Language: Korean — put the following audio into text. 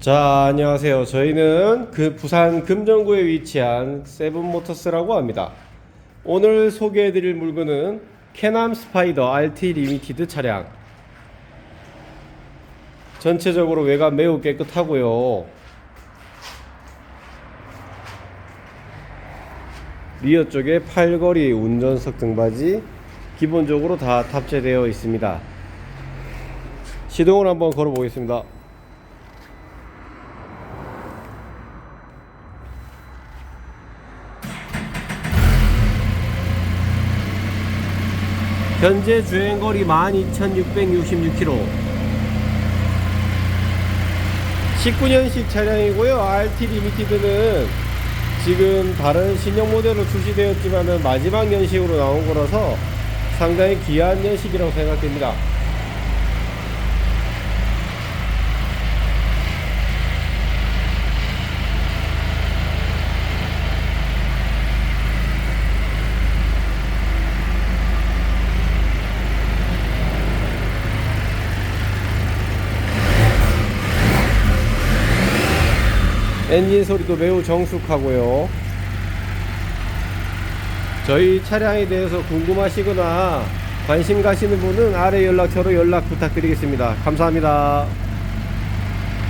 자, 안녕하세요. 저희는 그 부산 금정구에 위치한 세븐모터스라고 합니다. 오늘 소개해 드릴 물건은 캐남 스파이더 RT 리미티드 차량. 전체적으로 외관 매우 깨끗하고요. 리어 쪽에 팔걸이 운전석 등받이 기본적으로 다 탑재되어 있습니다. 시동을 한번 걸어 보겠습니다. 현재 주행거리 12,666km 19년식 차량이고요. RT 리미티드는 지금 다른 신형 모델로 출시되었지만 마지막 연식으로 나온 거라서 상당히 귀한 연식이라고 생각됩니다 엔진 소리도 매우 정숙하고요. 저희 차량에 대해서 궁금하시거나 관심 가시는 분은 아래 연락처로 연락 부탁드리겠습니다. 감사합니다.